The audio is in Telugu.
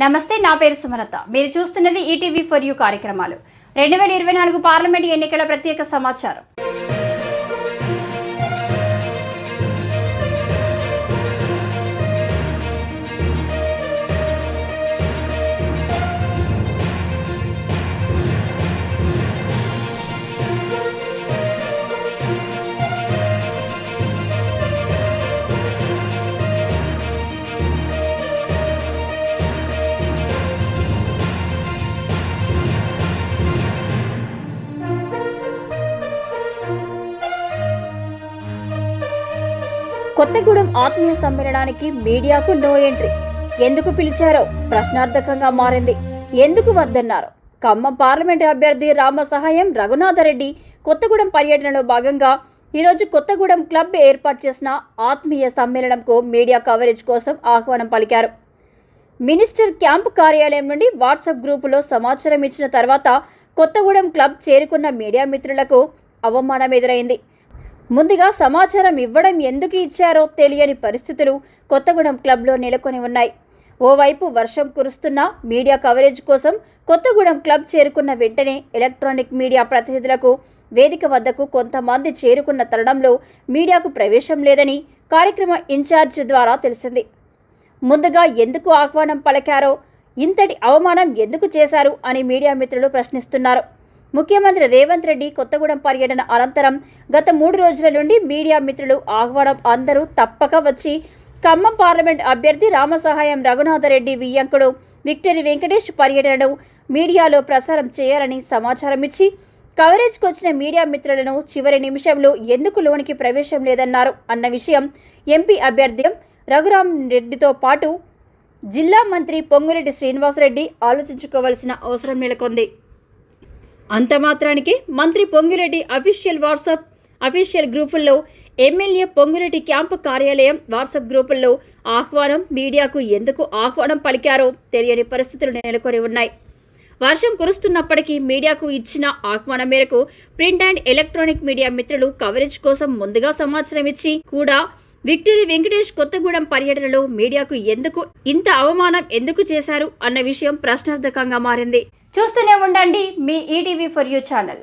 నమస్తే నా పేరు సుమలత. మీరు చూస్తున్నది ఈటీవీ ఫర్ యూ కార్యక్రమాలు. రెండు వేల ఇరవై నాలుగు పార్లమెంట్ ఎన్నికల ప్రత్యేక సమాచారం. కొత్తగూడెం ఆత్మీయ సమ్మేళనానికి మీడియాకు నో ఎంట్రీ. ఎందుకు పిలిచారో ప్రశ్నార్థకంగా మారింది. ఎందుకు వద్దన్నారు? ఖమ్మం పార్లమెంటు అభ్యర్థి రామ సహాయం రఘునాథరెడ్డి కొత్తగూడెం పర్యటనలో భాగంగా ఈరోజు కొత్తగూడెం క్లబ్ ఏర్పాటు చేసిన ఆత్మీయ సమ్మేళనంకు మీడియా కవరేజ్ కోసం ఆహ్వానం పలికారు. మినిస్టర్ క్యాంపు కార్యాలయం నుండి వాట్సాప్ గ్రూపులో సమాచారం ఇచ్చిన తర్వాత కొత్తగూడెం క్లబ్ చేరుకున్న మీడియా మిత్రులకు అవమానం ఎదురైంది ముందుగా సమాచారం ఇవ్వడం ఎందుకు ఇచ్చారో తెలియని పరిస్థితులు కొత్తగూడెం క్లబ్లో నెలకొని ఉన్నాయి. ఓవైపు వర్షం కురుస్తున్నా మీడియా కవరేజ్ కోసం కొత్తగూడెం క్లబ్ చేరుకున్న వెంటనే ఎలక్ట్రానిక్ మీడియా ప్రతినిధులకు వేదిక వద్దకు కొంతమంది చేరుకున్న తరుణంలో మీడియాకు ప్రవేశం లేదని కార్యక్రమ ఇన్ఛార్జ్ ద్వారా తెలిసింది. ముందుగా ఎందుకు ఆహ్వానం పలికారో ఇంతటి అవమానం ఎందుకు చేశారు అని మీడియా మిత్రులు ప్రశ్నిస్తున్నారు. ముఖ్యమంత్రి రేవంత్ రెడ్డి కొత్తగూడెం పర్యటన అనంతరం గత మూడు రోజుల నుండి మీడియా మిత్రులు ఆహ్వానం అందరూ తప్పక వచ్చి ఖమ్మం పార్లమెంట్ అభ్యర్థి రామసహాయం రఘునాథరెడ్డి వియ్యంకుడు విక్టరీ వెంకటేష్ పర్యటనను మీడియాలో ప్రసారం చేయాలని సమాచారం ఇచ్చి కవరేజ్కి వచ్చిన మీడియా మిత్రులను చివరి నిమిషంలో ఎందుకు లోనికి ప్రవేశం లేదన్నారు అన్న విషయం ఎంపీ అభ్యర్థి రఘురాం రెడ్డితో పాటు జిల్లా మంత్రి పొంగురెడ్డి శ్రీనివాసరెడ్డి ఆలోచించుకోవాల్సిన అవసరం నెలకొంది. అంత మాత్రానికి మంత్రి పొంగిరెడ్డి అఫీషియల్ వాట్సాప్ అఫీషియల్ గ్రూపుల్లో ఎమ్మెల్యే పొంగిరెడ్డి క్యాంపు కార్యాలయం వాట్సాప్ గ్రూపుల్లో ఆహ్వానం మీడియాకు ఎందుకు ఆహ్వానం పలికారో తెలియని పరిస్థితులు నెలకొని ఉన్నాయి. వర్షం కురుస్తున్నప్పటికీ మీడియాకు ఇచ్చిన ఆహ్వానం మేరకు ప్రింట్ అండ్ ఎలక్ట్రానిక్ మీడియా మిత్రులు కవరేజ్ కోసం ముందుగా సమాచారం ఇచ్చి కూడా విక్టరీ వెంకటేష్ కొత్తగూడెం పర్యటనలో మీడియాకు ఎందుకు ఇంత అవమానం ఎందుకు చేశారు అన్న విషయం ప్రశ్నార్థకంగా మారింది. చూస్తూనే ఉండండి మీ ఈటీవీ ఫర్ యూ ఛానల్